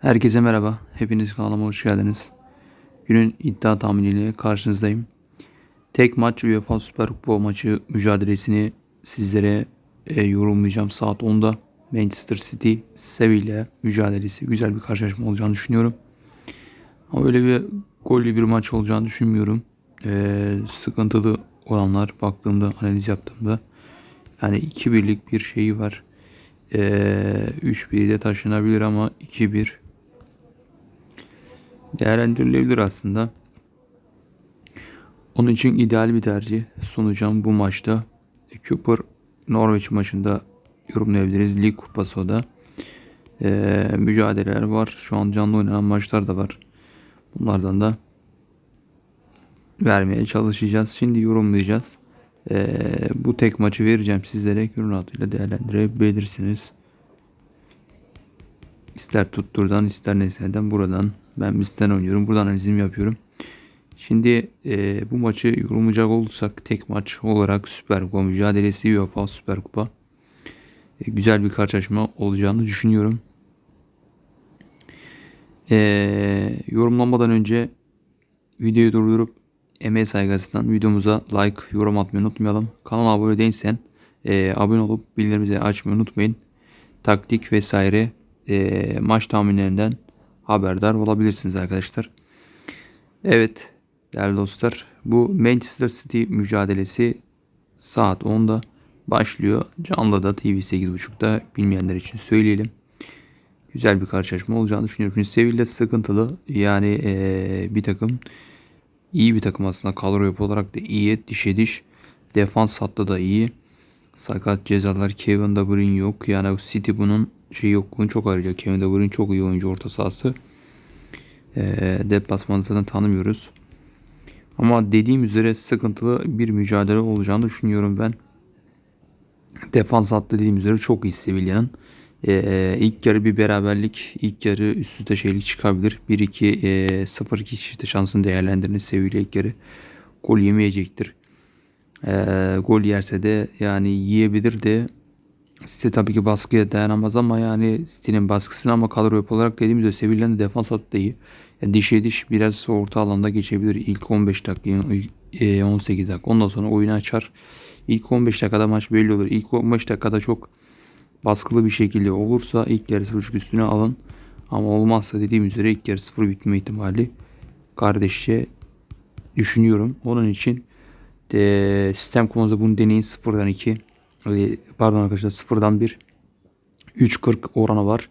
Herkese merhaba. Hepiniz kanalıma hoş geldiniz. Günün iddia tahminiyle karşınızdayım. Tek maç UEFA Süper Kupa maçı mücadelesini sizlere e, yorumlayacağım saat 10'da. Manchester City Sevilla mücadelesi güzel bir karşılaşma olacağını düşünüyorum. Ama öyle bir gollü bir maç olacağını düşünmüyorum. E, sıkıntılı oranlar baktığımda analiz yaptığımda yani 2-1'lik bir şeyi var. E, 3-1 de taşınabilir ama 2-1 değerlendirilebilir aslında. Onun için ideal bir tercih sunacağım bu maçta. Cooper Norveç maçında yorumlayabiliriz. Lig kupası o da. Ee, mücadeleler var. Şu an canlı oynanan maçlar da var. Bunlardan da vermeye çalışacağız. Şimdi yorumlayacağız. Ee, bu tek maçı vereceğim sizlere. Gönül rahatıyla değerlendirebilirsiniz. İster tutturdan ister nesneden buradan. Ben bizden oynuyorum. Buradan analizimi yapıyorum. Şimdi e, bu maçı yorumlayacak olursak tek maç olarak Süper Kupa mücadelesi UEFA Süper Kupa. E, güzel bir karşılaşma olacağını düşünüyorum. E, yorumlanmadan önce videoyu durdurup emeğe saygısından videomuza like, yorum atmayı unutmayalım. Kanala abone değilsen e, abone olup bildirimleri açmayı unutmayın. Taktik vesaire e, maç tahminlerinden haberdar olabilirsiniz arkadaşlar. Evet değerli dostlar bu Manchester City mücadelesi saat 10'da başlıyor. Canlı da TV 8.30'da bilmeyenler için söyleyelim. Güzel bir karşılaşma olacağını düşünüyorum. Şimdi Sevilla sıkıntılı. Yani ee, bir takım iyi bir takım aslında. Kadro yapı olarak da iyi. Dişe diş. Defans hattı da iyi. Sakat cezalar Kevin De Bruyne yok. Yani City bunun şey yokluğunu çok arayacak. Kevin De Bruyne çok iyi oyuncu orta sahası. E, deplasmanı zaten tanımıyoruz. Ama dediğim üzere sıkıntılı bir mücadele olacağını düşünüyorum ben. Defans hattı dediğim üzere çok iyi Sevilla'nın. Ee, ilk yarı bir beraberlik, ilk yarı üst üste şeylik çıkabilir. 1-2, e, 0-2 çifte şansını değerlendirin. Sevilla ilk yarı gol yemeyecektir. Ee, gol yerse de yani yiyebilir de City tabii ki baskıya dayanamaz ama yani City'nin baskısını ama kadro yapı olarak dediğimiz gibi Sevilla'nın defans hattı da iyi. Yani dişe diş biraz orta alanda geçebilir. İlk 15 dakika, 18 dakika. Ondan sonra oyunu açar. İlk 15 dakikada maç belli olur. İlk 15 dakikada çok baskılı bir şekilde olursa ilk yarı 0 üstüne alın. Ama olmazsa dediğim üzere ilk yarı 0 bitme ihtimali kardeşçe düşünüyorum. Onun için de, sistem konuda bunu deneyin 0'dan 2 pardon arkadaşlar 0'dan 1 3.40 oranı var.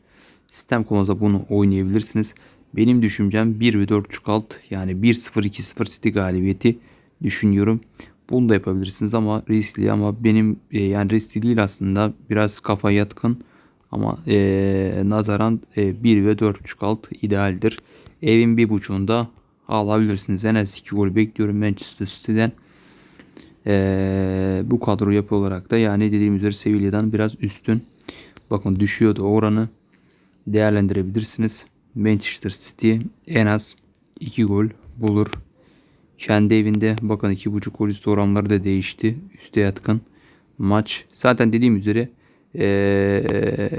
Sistem konuda bunu oynayabilirsiniz. Benim düşüncem 1 ve 4.5 alt yani 1-0-2-0 City galibiyeti düşünüyorum. Bunu da yapabilirsiniz ama riskli ama benim e, yani riskli değil aslında biraz kafa yatkın ama e, nazaran e, 1 ve 4.5 alt idealdir. Evin bir buçuğunda alabilirsiniz. En az 2 gol bekliyorum Manchester City'den. Ee, bu kadro yapı olarak da yani dediğim üzere Sevilla'dan biraz üstün. Bakın düşüyordu oranı değerlendirebilirsiniz. Manchester City en az 2 gol bulur. Kendi evinde bakın 2.5 gol üstü oranları da değişti. Üste yatkın maç. Zaten dediğim üzere ee,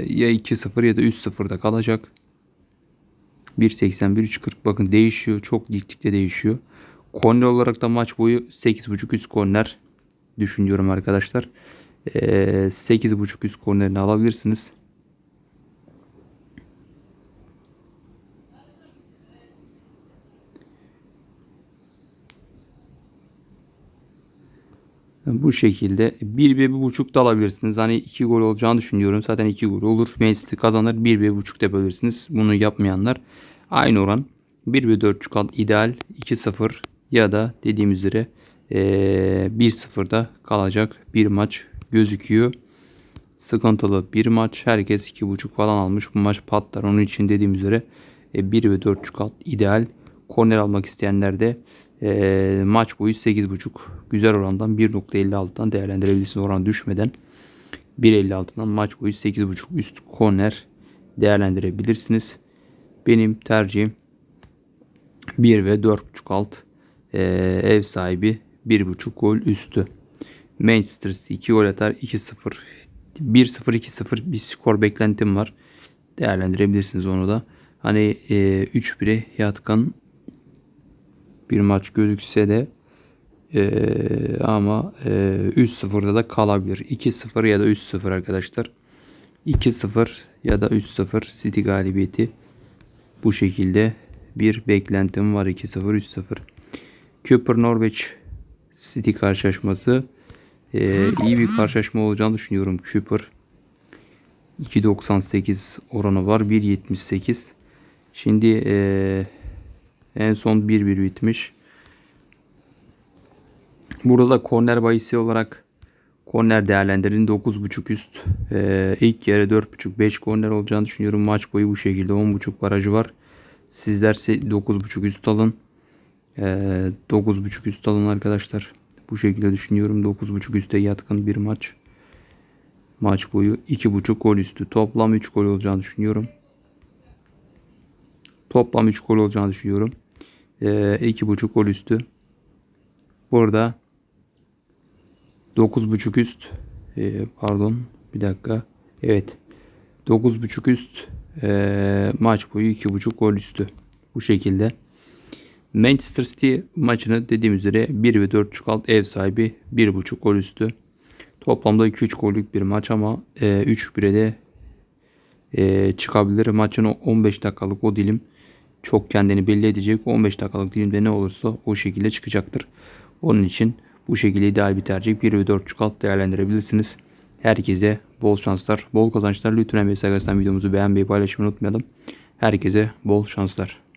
ya 2-0 ya da 3-0'da kalacak. 1.80 1.40 bakın değişiyor. Çok gittikçe değişiyor. Korner olarak da maç boyu 8.5 üst korner düşünüyorum arkadaşlar. Ee, 8.5 üst kornerini alabilirsiniz. Bu şekilde 1 ve 1.5 da alabilirsiniz. Hani 2 gol olacağını düşünüyorum. Zaten 2 gol olur. Manchester kazanır. 1 ve 1.5 da yapabilirsiniz. Bunu yapmayanlar aynı oran. 1 ve 4.5 ideal 2-0 ya da dediğim üzere e, 1-0'da kalacak bir maç gözüküyor. Sıkıntılı bir maç. Herkes 2.5 falan almış. Bu maç patlar. Onun için dediğim üzere e, 1 ve 4.5 alt ideal. Korner almak isteyenler de e, maç boyu 8.5 güzel orandan 1.56'dan değerlendirebilirsiniz oran düşmeden. 1.56'dan maç boyu 8.5 üst korner değerlendirebilirsiniz. Benim tercihim 1 ve 4.5 alt e, ev sahibi 1.5 gol üstü. Manchester City 2 gol atar 2-0 1-0 2-0 bir skor beklentim var. Değerlendirebilirsiniz onu da. hani e, 3-1'e yatkın bir maç gözükse de e, ama e, 3-0'da da kalabilir. 2-0 ya da 3-0 arkadaşlar. 2-0 ya da 3-0 City galibiyeti bu şekilde bir beklentim var 2-0 3-0. Cooper Norwich City karşılaşması e, iyi bir karşılaşma olacağını düşünüyorum. Cooper 2.98 oranı var. 1.78. Şimdi e, en son 1-1 bitmiş. Burada da korner bahisi olarak korner değerlendirin 9.5 üst. E, ilk yarı 4.5 5 korner olacağını düşünüyorum. Maç boyu bu şekilde 10.5 barajı var. Sizlerse 9.5 üst alın. E, 9.5 üst alın arkadaşlar. Bu şekilde düşünüyorum. 9.5 üste yatkın bir maç. Maç boyu 2.5 gol üstü. Toplam 3 gol olacağını düşünüyorum. Toplam 3 gol olacağını düşünüyorum. Ee, 2.5 gol üstü. Burada 9.5 üst. Ee, pardon. Bir dakika. Evet. 9.5 üst. Ee, maç boyu 2.5 gol üstü. Bu şekilde. Manchester City maçını dediğim üzere 1 ve 4.5 alt ev sahibi 1.5 gol üstü. Toplamda 2-3 gollük bir maç ama e, 3-1'e de e, çıkabilir. Maçın o 15 dakikalık o dilim çok kendini belli edecek. 15 dakikalık dilimde ne olursa o şekilde çıkacaktır. Onun için bu şekilde ideal bir tercih 1 ve 4.5 alt değerlendirebilirsiniz. Herkese bol şanslar, bol kazançlar. Lütfen MSG'den videomuzu beğenmeyi, paylaşmayı unutmayalım. Herkese bol şanslar.